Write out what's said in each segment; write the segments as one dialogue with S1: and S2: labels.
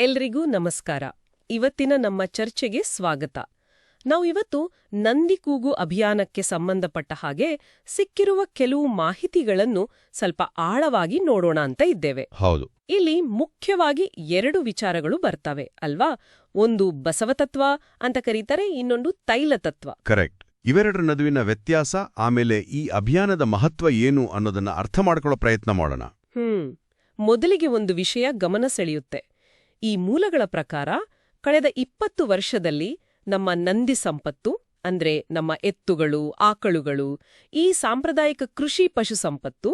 S1: ಎಲ್ರಿಗೂ ನಮಸ್ಕಾರ. ಇವತ್ತಿನ ನಮ್ಮ ಚರ್ಚೆಗೆ ಸ್ವಾಗತ. ನಾವು ಇವತ್ತು ನಂದಿ ಕೂಗು ಅಭಿಯಾನಕ್ಕೆ ಸಂಬಂಧಪಟ್ಟ ಹಾಗೆ ಸಿಕ್ಕಿರುವ ಕೆಲವು ಮಾಹಿತಿಗಳನ್ನು ಸ್ವಲ್ಪ ಆಳವಾಗಿ ನೋಡೋಣ ಅಂತ ಇದ್ದೇವೆ.
S2: ಹೌದು.
S1: ಇಲ್ಲಿ ಮುಖ್ಯವಾಗಿ ಎರಡು ವಿಚಾರಗಳು ಬರ್ತವೆ ಅಲ್ವಾ? ಒಂದು ಬಸವತತ್ವ ಅಂತ ಕರೀತಾರೆ ಇನ್ನೊಂದು ತೈಲತತ್ವ
S2: ಕರೆಕ್ಟ್. ಇವೆರಡರ ನಡುವಿನ ವ್ಯತ್ಯಾಸ ಆಮೇಲೆ ಈ ಅಭಿಯಾನದ ಮಹತ್ವ ಏನು ಅನ್ನೋದನ್ನ ಅರ್ಥ ಮಾಡ್ಕೊಳ್ಳೋ ಪ್ರಯತ್ನ ಮಾಡೋಣ.
S1: ಹ್ಮ್. ಮೊದಲಿಗೆ ಒಂದು ವಿಷಯ ಗಮನ ಸೆಳೆಯುತ್ತೆ. ಈ ಮೂಲಗಳ ಪ್ರಕಾರ ಕಳೆದ ಇಪ್ಪತ್ತು ವರ್ಷದಲ್ಲಿ ನಮ್ಮ ನಂದಿ ಸಂಪತ್ತು ಅಂದ್ರೆ ನಮ್ಮ ಎತ್ತುಗಳು ಆಕಳುಗಳು ಈ ಸಾಂಪ್ರದಾಯಿಕ ಕೃಷಿ ಪಶು ಸಂಪತ್ತು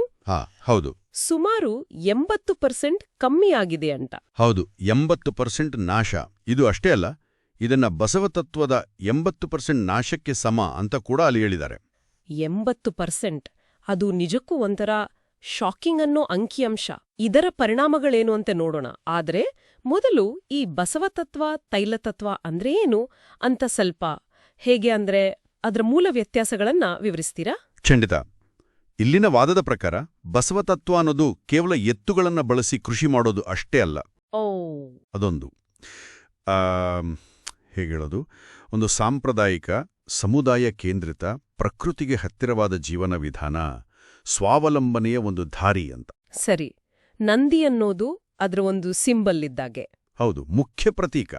S2: ಹೌದು.
S1: ಸುಮಾರು ಎಂಬತ್ತು ಪರ್ಸೆಂಟ್ ಕಮ್ಮಿಯಾಗಿದೆ ಅಂತ.
S2: ಹೌದು ಎಂಬತ್ತು ಪರ್ಸೆಂಟ್ ನಾಶ. ಇದು ಅಷ್ಟೇ ಅಲ್ಲ ಇದನ್ನ ಬಸವತತ್ವದ ಎಂಬತ್ತು ಪರ್ಸೆಂಟ್ ನಾಶಕ್ಕೆ ಸಮ ಅಂತ ಕೂಡ ಅಲ್ಲಿ ಹೇಳಿದ್ದಾರೆ.
S1: ಎಂಬತ್ತು ಪರ್ಸೆಂಟ್ ಅದು ನಿಜಕ್ಕೂ ಒಂಥರ ಶಾಕಿಂಗ್ ಅನ್ನೋ ಅಂಕಿಅಂಶ ಇದರ ಪರಿಣಾಮಗಳೇನು ಅಂತ ನೋಡೋಣ. ಆದರೆ ಮೊದಲು ಈ ಬಸವತತ್ವ ತೈಲತತ್ವ ಅಂದ್ರೆ ಏನು? ಅಂತ ಸ್ವಲ್ಪ ಹೇಗೆ ಅಂದ್ರೆ ಅದರ ಮೂಲ ವ್ಯತ್ಯಾಸಗಳನ್ನ ವಿವರಿಸ್ತೀರಾ?
S2: ಖಂಡಿತ. ಇಲ್ಲಿನ ವಾದದ ಪ್ರಕಾರ ಬಸವತತ್ವ ಅನ್ನೋದು ಕೇವಲ ಎತ್ತುಗಳನ್ನ ಬಳಸಿ ಕೃಷಿ ಮಾಡೋದು ಅಷ್ಟೇ ಅಲ್ಲ.
S1: ಓ.
S2: ಅದೊಂದು. ಹೇಳೋದು? ಒಂದು ಸಾಂಪ್ರದಾಯಿಕ ಸಮುದಾಯ ಕೇಂದ್ರಿತ ಪ್ರಕೃತಿಗೆ ಹತ್ತಿರವಾದ ಜೀವನ ವಿಧಾನ ಸ್ವಾವಲಂಬನೆಯ ಒಂದು ದಾರಿ ಅಂತ.
S1: ಸರಿ ನಂದಿ ಅನ್ನೋದು ಅದರ ಒಂದು ಸಿಂಬಲ್ ಇದ್ದಾಗೆ.
S2: ಹೌದು ಮುಖ್ಯ ಪ್ರತೀಕ.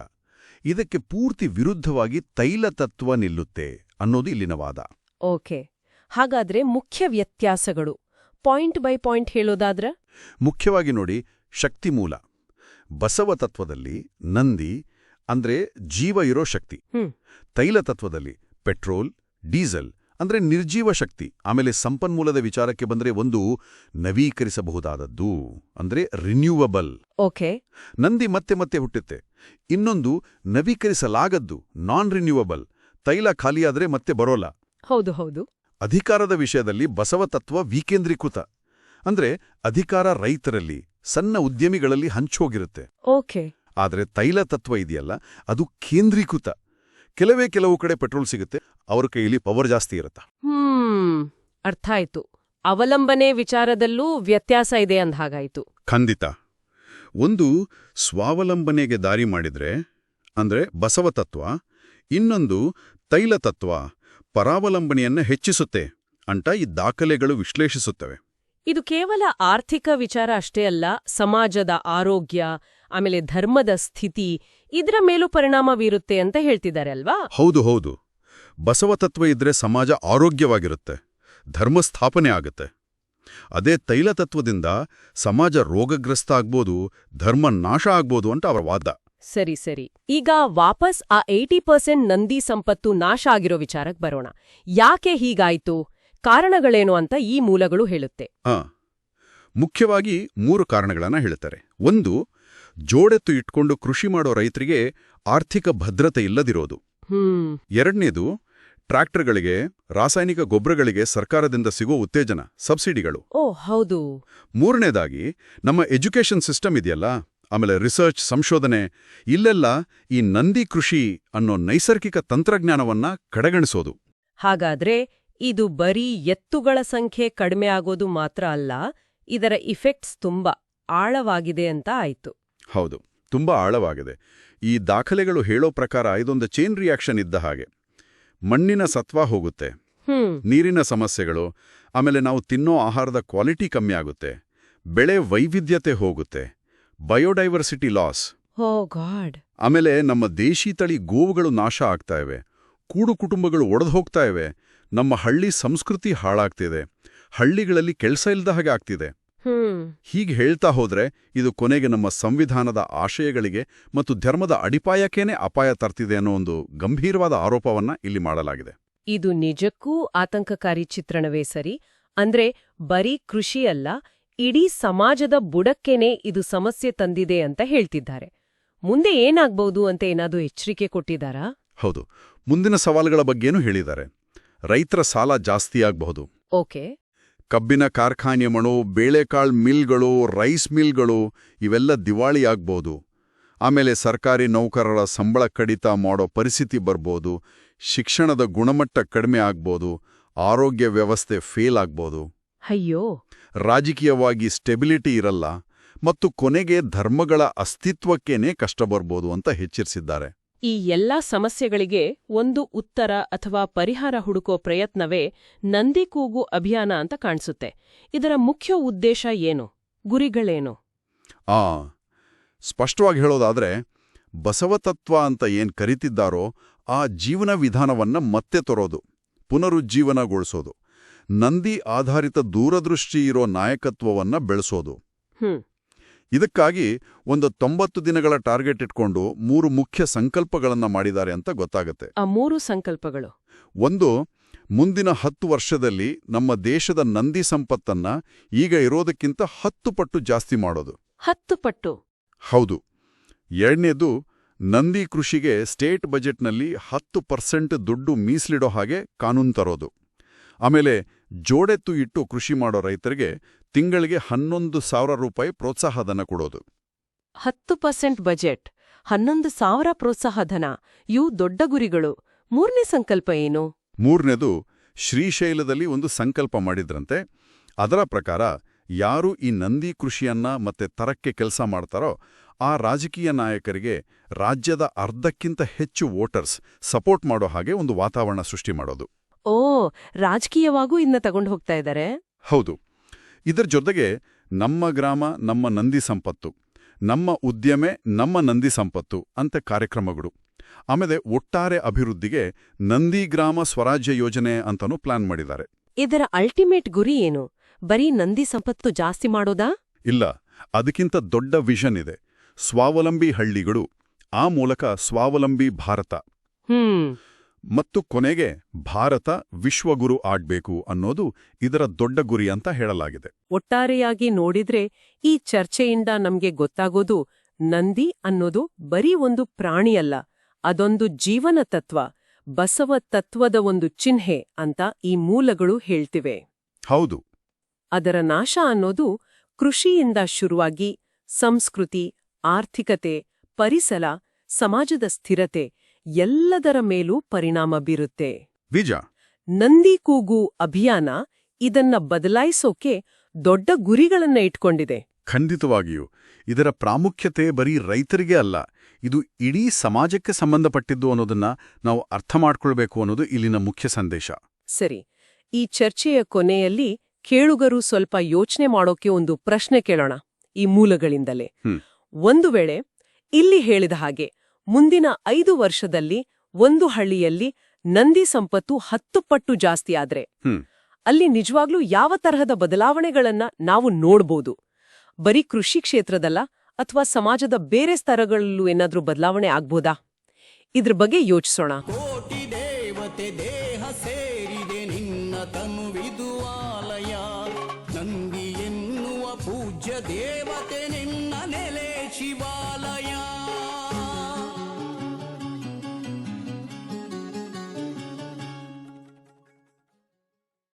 S2: ಇದಕ್ಕೆ ಪೂರ್ತಿ ವಿರುದ್ಧವಾಗಿ ತೈಲ ತತ್ವ ನಿಲ್ಲುತ್ತೆ ಅನ್ನೋದು ಇಲ್ಲಿನ ವಾದ.
S1: ಓಕೆ ಹಾಗಾದ್ರೆ ಮುಖ್ಯ ವ್ಯತ್ಯಾಸಗಳು. ಪಾಯಿಂಟ್ ಬೈ ಪಾಯಿಂಟ್ ಹೇಳೋದಾದ್ರ?
S2: ಮುಖ್ಯವಾಗಿ ನೋಡಿ ಶಕ್ತಿ ಮೂಲ ಬಸವ ತತ್ವದಲ್ಲಿ ನಂದಿ ಅಂದ್ರೆ ಜೀವ ಇರೋ ಶಕ್ತಿ.
S1: ತೈಲ
S2: ತತ್ವದಲ್ಲಿ ಪೆಟ್ರೋಲ್ ಡೀಸೆಲ್ ಅಂದ್ರೆ ನಿರ್ಜೀವ ಶಕ್ತಿ ಆಮೇಲೆ ಸಂಪನ್ಮೂಲದ ವಿಚಾರಕ್ಕೆ ಬಂದ್ರೆ ಒಂದು ನವೀಕರಿಸಬಹುದಾದದ್ದು ಅಂದ್ರೆ ರಿನ್ಯೂವಬಲ್
S1: ಓಕೆ.
S2: ನಂದಿ ಮತ್ತೆ ಮತ್ತೆ ಹುಟ್ಟುತ್ತೆ. ಇನ್ನೊಂದು ನವೀಕರಿಸಲಾಗದ್ದು ನಾನ್ ರಿನ್ಯೂವಬಲ್ ತೈಲ ಖಾಲಿಯಾದರೆ ಮತ್ತೆ ಬರೋಲ್ಲ.
S1: ಹೌದು ಹೌದು.
S2: ಅಧಿಕಾರದ ವಿಷಯದಲ್ಲಿ ಬಸವ ತತ್ವ ವಿಕೇಂದ್ರೀಕೃತ. ಅಂದ್ರೆ ಅಧಿಕಾರ ರೈತರಲ್ಲಿ ಸಣ್ಣ ಉದ್ಯಮಿಗಳಲ್ಲಿ ಹಂಚೋಗಿರುತ್ತೆ.
S1: ಓಕೆ.
S2: ಆದರೆ ತೈಲ ತತ್ವ ಇದೆಯಲ್ಲ ಅದು ಕೇಂದ್ರೀಕೃತ. ಕೆಲವೇ ಕೆಲವು ಕಡೆ ಪೆಟ್ರೋಲ್ ಸಿಗುತ್ತೆ ಅವ್ರ ಕೈಯಲ್ಲಿ ಪವರ್ ಜಾಸ್ತಿ ಇರುತ್ತೆ?
S1: ಹ್ಮ್ ಅರ್ಥ ಆಯ್ತು. ಅವಲಂಬನೆ ವಿಚಾರದಲ್ಲೂ ವ್ಯತ್ಯಾಸ ಇದೆ ಅಂದ ಹಾಗಾಯ್ತು.
S2: ಖಂಡಿತ. ಒಂದು ಸ್ವಾವಲಂಬನೆಗೆ ದಾರಿ ಮಾಡಿದ್ರೆ ಅಂದ್ರೆ ಬಸವತತ್ವ ಇನ್ನೊಂದು ತೈಲತತ್ವ ಪರಾವಲಂಬನೆಯನ್ನ ಹೆಚ್ಚಿಸುತ್ತೆ ಅಂತ ಈ ದಾಖಲೆಗಳು ವಿಶ್ಲೇಷಿಸುತ್ತವೆ.
S1: ಇದು ಕೇವಲ ಆರ್ಥಿಕ ವಿಚಾರ ಅಷ್ಟೇ ಅಲ್ಲ ಸಮಾಜದ ಆರೋಗ್ಯ ಆಮೇಲೆ ಧರ್ಮದ ಸ್ಥಿತಿ ಇದರ ಮೇಲೂ ಪರಿಣಾಮ ಬೀರುತ್ತೆ ಅಂತ ಹೇಳ್ತಿದ್ದಾರೆ ಅಲ್ವಾ?
S2: ಹೌದು ಹೌದು. ಬಸವತತ್ವ ಇದ್ರೆ ಸಮಾಜ ಆರೋಗ್ಯವಾಗಿರುತ್ತೆ ಧರ್ಮ ಸ್ಥಾಪನೆ ಆಗುತ್ತೆ. ಅದೇ ತೈಲತತ್ವದಿಂದ ಸಮಾಜ ರೋಗಗ್ರಸ್ತ ಆಗ್ಬೋದು ಧರ್ಮ ನಾಶ ಆಗ್ಬೋದು ಅಂತ ಅವರ ವಾದ.
S1: ಸರಿ ಸರಿ. ಈಗ ವಾಪಸ್ ಆ ಏಯ್ಟಿ ಪರ್ಸೆಂಟ್ ನಂದಿ ಸಂಪತ್ತು ನಾಶ ಆಗಿರೋ ವಿಚಾರಕ್ಕೆ ಬರೋಣ. ಯಾಕೆ ಹೀಗಾಯ್ತು? ಕಾರಣಗಳೇನು ಅಂತ ಈ ಮೂಲಗಳು ಹೇಳುತ್ತೆ.
S2: ಮುಖ್ಯವಾಗಿ ಮೂರು ಕಾರಣಗಳನ್ನ ಹೇಳ್ತಾರೆ. ಒಂದು ಜೋಡೆತ್ತು ಇಟ್ಕೊಂಡು ಕೃಷಿ ಮಾಡೋ ರೈತರಿಗೆ ಆರ್ಥಿಕ ಭದ್ರತೆ ಇಲ್ಲದಿರೋದು. ಎರಡನೇದು ಟ್ರ್ಯಾಕ್ಟರ್ಗಳಿಗೆ ರಾಸಾಯನಿಕ ಗೊಬ್ಬರಗಳಿಗೆ ಸರ್ಕಾರದಿಂದ ಸಿಗೋ ಉತ್ತೇಜನ ಸಬ್ಸಿಡಿಗಳು.
S1: ಓ ಹೌದು.
S2: ಮೂರನೇದಾಗಿ ನಮ್ಮ ಎಜುಕೇಷನ್ ಸಿಸ್ಟಮ್ ಇದೆಯಲ್ಲ? ಆಮೇಲೆ ರಿಸರ್ಚ್ ಸಂಶೋಧನೆ ಇಲ್ಲೆಲ್ಲ ಈ ನಂದಿ ಕೃಷಿ ಅನ್ನೋ ನೈಸರ್ಗಿಕ ತಂತ್ರಜ್ಞಾನವನ್ನ ಕಡೆಗಣಿಸೋದು.
S1: ಹಾಗಾದ್ರೆ ಇದು ಬರೀ ಎತ್ತುಗಳ ಸಂಖ್ಯೆ ಕಡಿಮೆ ಆಗೋದು ಮಾತ್ರ ಅಲ್ಲ ಇದರ ಇಫೆಕ್ಟ್ಸ್ ತುಂಬಾ ಆಳವಾಗಿದೆ ಅಂತ ಆಯ್ತು.
S2: ಹೌದು ತುಂಬಾ ಆಳವಾಗಿದೆ. ಈ ದಾಖಲೆಗಳು ಹೇಳೋ ಪ್ರಕಾರ ಇದೊಂದು ಚೇನ್ ರಿಯಾಕ್ಷನ್ ಇದ್ದ ಹಾಗೆ. ಮಣ್ಣಿನ ಸತ್ವ ಹೋಗುತ್ತೆ. ನೀರಿನ ಸಮಸ್ಯೆಗಳು ಆಮೇಲೆ ನಾವು ತಿನ್ನೋ ಆಹಾರದ ಕ್ವಾಲಿಟಿ ಕಮ್ಮಿ ಆಗುತ್ತೆ. ಬೆಳೆ ವೈವಿಧ್ಯತೆ ಹೋಗುತ್ತೆ. Biodiversity loss. ಆಮೇಲೆ ನಮ್ಮ ದೇಶಿ ತಳಿ ಗೋವುಗಳು ನಾಶ ಆಗ್ತಾ ಇವೆ. ಕೂಡು ಕುಟುಂಬಗಳು ಒಡೆದು ಹೋಗ್ತಾ ಇವೆ. ನಮ್ಮ ಹಳ್ಳಿ ಸಂಸ್ಕೃತಿ ಹಾಳಾಗ್ತಿದೆ. ಹಳ್ಳಿಗಳಲ್ಲಿ ಕೆಲಸ ಇಲ್ಲದ ಹಾಗೆ ಆಗ್ತಿದೆ. ಹೀಗೆ ಹೇಳ್ತಾ ಹೋದ್ರೆ ಇದು ಕೊನೆಗೆ ನಮ್ಮ ಸಂವಿಧಾನದ ಆಶಯಗಳಿಗೆ ಮತ್ತು ಧರ್ಮದ ಅಡಿಪಾಯಕ್ಕೇನೆ ಅಪಾಯ ತರ್ತಿದೆ ಅನ್ನೋ ಒಂದು ಗಂಭೀರವಾದ ಆರೋಪವನ್ನ ಇಲ್ಲಿ ಮಾಡಲಾಗಿದೆ.
S1: ಇದು ನಿಜಕ್ಕೂ ಆತಂಕಕಾರಿ ಚಿತ್ರಣವೇ ಸರಿ? ಅಂದ್ರೆ ಬರೀ ಕೃಷಿ ಅಲ್ಲ ಇಡೀ ಸಮಾಜದ ಬುಡಕ್ಕೇನೆ ಇದು ಸಮಸ್ಯೆ ತಂದಿದೆ ಅಂತ ಹೇಳ್ತಿದ್ದಾರೆ. ಮುಂದೆ ಏನಾಗ್ಬಹುದು ಅಂತ ಏನಾದರೂ ಎಚ್ಚರಿಕೆ ಕೊಟ್ಟಿದ್ದಾರಾ?
S2: ಹೌದು. ಮುಂದಿನ ಸವಾಲುಗಳ ಬಗ್ಗೆನೂ ಹೇಳಿದ್ದಾರೆ. ರೈತರ ಸಾಲ ಜಾಸ್ತಿಯಾಗಬಹುದು
S1: ಓಕೆ.
S2: ಕಬ್ಬಿನ ಕಾರ್ಖಾನೆ ಮಣು ಬೇಳೆಕಾಳು ಮಿಲ್ಗಳು ರೈಸ್ ಮಿಲ್ಗಳು ಇವೆಲ್ಲ ದಿವಾಳಿಯಾಗ್ಬೋದು ಆಮೇಲೆ ಸರ್ಕಾರಿ ನೌಕರರ ಸಂಬಳ ಕಡಿತ ಮಾಡೋ ಪರಿಸ್ಥಿತಿ ಬರ್ಬೋದು. ಶಿಕ್ಷಣದ ಗುಣಮಟ್ಟ ಕಡಿಮೆ ಆಗ್ಬೋದು. ಆರೋಗ್ಯ ವ್ಯವಸ್ಥೆ ಫೇಲ್ ಆಗ್ಬೋದು.
S1: ಅಯ್ಯೋ!
S2: ರಾಜಕೀಯವಾಗಿ ಸ್ಟೆಬಿಲಿಟಿ ಇರಲ್ಲ. ಮತ್ತು ಕೊನೆಗೆ ಧರ್ಮಗಳ ಅಸ್ತಿತ್ವಕ್ಕೇನೆ ಕಷ್ಟ ಬರ್ಬೋದು ಅಂತ ಹೆಚ್ಚಿಸಿದ್ದಾರೆ
S1: ಈ ಎಲ್ಲಾ ಸಮಸ್ಯೆಗಳಿಗೆ ಒಂದು ಉತ್ತರ ಅಥವಾ ಪರಿಹಾರ ಹುಡುಕೋ ಪ್ರಯತ್ನವೇ ನಂದಿ ಕೂಗು ಅಭಿಯಾನ ಅಂತ ಕಾಣಿಸುತ್ತೆ. ಇದರ ಮುಖ್ಯ ಉದ್ದೇಶ ಏನು? ಗುರಿಗಳೇನು?
S2: ಆ ಸ್ಪಷ್ಟವಾಗಿ ಹೇಳೋದಾದ್ರೆ ಬಸವತತ್ವ ಅಂತ ಏನ್ ಕರಿತಿದ್ದಾರೋ ಆ ಜೀವನ ವಿಧಾನವನ್ನ ಮತ್ತೆ ತರೋದು ಪುನರುಜ್ಜೀವನಗೊಳಿಸೋದು ನಂದಿ ಆಧಾರಿತ ದೂರದೃಷ್ಟಿ ಇರೋ ನಾಯಕತ್ವವನ್ನ ಬೆಳೆಸೋದು.
S1: ಹ್ಮ್.
S2: ಇದಕ್ಕಾಗಿ ಒಂದು ತೊಂಬತ್ತು ದಿನಗಳ ಟಾರ್ಗೆಟ್ ಇಟ್ಕೊಂಡು ಮೂರು ಮುಖ್ಯ ಸಂಕಲ್ಪಗಳನ್ನ ಮಾಡಿದ್ದಾರೆ ಅಂತ ಗೊತ್ತಾಗುತ್ತೆ.
S1: ಆ ಮೂರು ಸಂಕಲ್ಪಗಳು.
S2: ಒಂದು ಮುಂದಿನ ಹತ್ತು ವರ್ಷದಲ್ಲಿ ನಮ್ಮ ದೇಶದ ನಂದಿ ಸಂಪತ್ತನ್ನ ಈಗ ಇರೋದಕ್ಕಿಂತ ಹತ್ತು ಪಟ್ಟು ಜಾಸ್ತಿ ಮಾಡೋದು.
S1: ಹತ್ತು ಪಟ್ಟು.
S2: ಹೌದು. ಎರಡನೇದು ನಂದಿ ಕೃಷಿಗೆ ಸ್ಟೇಟ್ ಬಜೆಟ್ನಲ್ಲಿ ಹತ್ತು ಪರ್ಸೆಂಟ್ ದುಡ್ಡು ಮೀಸಲಿಡೋ ಹಾಗೆ ಕಾನೂನು ತರೋದು. ಆಮೇಲೆ ಜೋಡೆತ್ತು ಇಟ್ಟು ಕೃಷಿ ಮಾಡೋ ರೈತರಿಗೆ ತಿಂಗಳಿಗೆ ಹನ್ನೊಂದು ಸಾವಿರ ರೂಪಾಯಿ ಪ್ರೋತ್ಸಾಹಧನ ಕೊಡೋದು.
S1: ಹತ್ತು ಪರ್ಸೆಂಟ್ ಬಜೆಟ್ ಹನ್ನೊಂದು ಸಾವಿರ ಪ್ರೋತ್ಸಾಹಧನ ಇವು ದೊಡ್ಡ ಗುರಿಗಳು. ಮೂರನೇ ಸಂಕಲ್ಪ ಏನು?
S2: ಮೂರನೇದು ಶ್ರೀಶೈಲದಲ್ಲಿ ಒಂದು ಸಂಕಲ್ಪ ಮಾಡಿದ್ರಂತೆ. ಅದರ ಪ್ರಕಾರ ಯಾರು ಈ ನಂದಿ ಕೃಷಿಯನ್ನ ಮತ್ತೆ ತರಕ್ಕೆ ಕೆಲಸ ಮಾಡ್ತಾರೋ ಆ ರಾಜಕೀಯ ನಾಯಕರಿಗೆ ರಾಜ್ಯದ ಅರ್ಧಕ್ಕಿಂತ ಹೆಚ್ಚು ವೋಟರ್ಸ್ ಸಪೋರ್ಟ್ ಮಾಡೋ ಹಾಗೆ ಒಂದು ವಾತಾವರಣ ಸೃಷ್ಟಿ ಮಾಡೋದು.
S1: ಓ ರಾಜಕೀಯವಾಗೂ ಇನ್ನ ತಗೊಂಡು ಹೋಗ್ತಾ ಇದ್ದಾರೆ
S2: ಹೌದು. ಇದರ ಜೊತೆಗೆ ನಮ್ಮ ಗ್ರಾಮ ನಮ್ಮ ನಂದಿ ಸಂಪತ್ತು ನಮ್ಮ ಉದ್ಯಮೆ ನಮ್ಮ ನಂದಿ ಸಂಪತ್ತು ಅಂತ ಕಾರ್ಯಕ್ರಮಗಳು. ಆಮೇಲೆ ಒಟ್ಟಾರೆ ಅಭಿವೃದ್ಧಿಗೆ ನಂದಿ ಗ್ರಾಮ ಸ್ವರಾಜ್ಯ ಯೋಜನೆ ಅಂತನೂ ಪ್ಲಾನ್ ಮಾಡಿದ್ದಾರೆ.
S1: ಇದರ ಅಲ್ಟಿಮೇಟ್ ಗುರಿ ಏನು? ಬರೀ ನಂದಿ ಸಂಪತ್ತು ಜಾಸ್ತಿ ಮಾಡೋದಾ?
S2: ಇಲ್ಲ ಅದಕ್ಕಿಂತ ದೊಡ್ಡ ವಿಷನ್ ಇದೆ. ಸ್ವಾವಲಂಬಿ ಹಳ್ಳಿಗಳು ಆ ಮೂಲಕ ಸ್ವಾವಲಂಬಿ ಭಾರತ.
S1: ಹ್ಮ್.
S2: ಮತ್ತು ಕೊನೆಗೆ ಭಾರತ ವಿಶ್ವಗುರು ಆಡ್ಬೇಕು ಅನ್ನೋದು ಇದರ ದೊಡ್ಡ ಗುರಿ ಅಂತ ಹೇಳಲಾಗಿದೆ.
S1: ಒಟ್ಟಾರೆಯಾಗಿ ನೋಡಿದ್ರೆ ಈ ಚರ್ಚೆಯಿಂದ ನಮ್ಗೆ ಗೊತ್ತಾಗೋದು ನಂದಿ ಅನ್ನೋದು ಬರೀ ಒಂದು ಪ್ರಾಣಿಯಲ್ಲ ಅದೊಂದು ಜೀವನ ತತ್ವ ಬಸವ ತತ್ವದ ಒಂದು ಚಿಹ್ನೆ ಅಂತ ಈ ಮೂಲಗಳು ಹೇಳ್ತಿವೆ.
S2: ಹೌದು.
S1: ಅದರ ನಾಶ ಅನ್ನೋದು ಕೃಷಿಯಿಂದ ಶುರುವಾಗಿ ಸಂಸ್ಕೃತಿ ಆರ್ಥಿಕತೆ ಪರಿಸರ ಸಮಾಜದ ಸ್ಥಿರತೆ ಎಲ್ಲದರ ಮೇಲೂ ಪರಿಣಾಮ ಬೀರುತ್ತೆ.
S2: ವಿಜ.
S1: ನಂದಿ ಕೂಗು ಅಭಿಯಾನ ಇದನ್ನ ಬದಲಾಯಿಸೋಕೆ ದೊಡ್ಡ ಗುರಿಗಳನ್ನ ಇಟ್ಕೊಂಡಿದೆ.
S2: ಖಂಡಿತವಾಗಿಯೂ ಇದರ ಪ್ರಾಮುಖ್ಯತೆ ಬರೀ ರೈತರಿಗೆ ಅಲ್ಲ ಇದು ಇಡೀ ಸಮಾಜಕ್ಕೆ ಸಂಬಂಧಪಟ್ಟಿದ್ದು ಅನ್ನೋದನ್ನ ನಾವು ಅರ್ಥ ಮಾಡ್ಕೊಳ್ಬೇಕು ಅನ್ನೋದು ಇಲ್ಲಿನ ಮುಖ್ಯ ಸಂದೇಶ.
S1: ಸರಿ ಈ ಚರ್ಚೆಯ ಕೊನೆಯಲ್ಲಿ ಕೇಳುಗರು ಸ್ವಲ್ಪ ಯೋಚನೆ ಮಾಡೋಕೆ ಒಂದು ಪ್ರಶ್ನೆ ಕೇಳೋಣ ಈ ಮೂಲಗಳಿಂದಲೇ. ಒಂದು ವೇಳೆ ಇಲ್ಲಿ ಹೇಳಿದ ಹಾಗೆ ಮುಂದಿನ ಐದು ವರ್ಷದಲ್ಲಿ ಒಂದು ಹಳ್ಳಿಯಲ್ಲಿ ನಂದಿ ಸಂಪತ್ತು ಹತ್ತು ಪಟ್ಟು ಜಾಸ್ತಿ ಆದ್ರೆ
S2: ಹ್ಮ್.
S1: ಅಲ್ಲಿ ನಿಜವಾಗ್ಲೂ ಯಾವ ತರಹದ ಬದಲಾವಣೆಗಳನ್ನ ನಾವು ನೋಡ್ಬೋದು? ಬರೀ ಕೃಷಿ ಕ್ಷೇತ್ರದಲ್ಲ ಅಥವಾ ಸಮಾಜದ ಬೇರೆ ಸ್ತರಗಳಲ್ಲೂ ಏನಾದ್ರೂ ಬದಲಾವಣೆ ಆಗ್ಬೋದಾ? ಇದ್ರ ಬಗ್ಗೆ ಯೋಚಿಸೋಣ.
S3: ಕೋಟಿ ದೇವತೆ ದೇಹ ಸೇರಿದೆ ನಿನ್ನ ತನುವಿದು ಆಲಯ. ನಂದಿ ಎನ್ನುವ ಪೂಜ್ಯ ದೇವತೆ ನಿನ್ನ ನೆಲೆ ಶಿವಾಲಯ.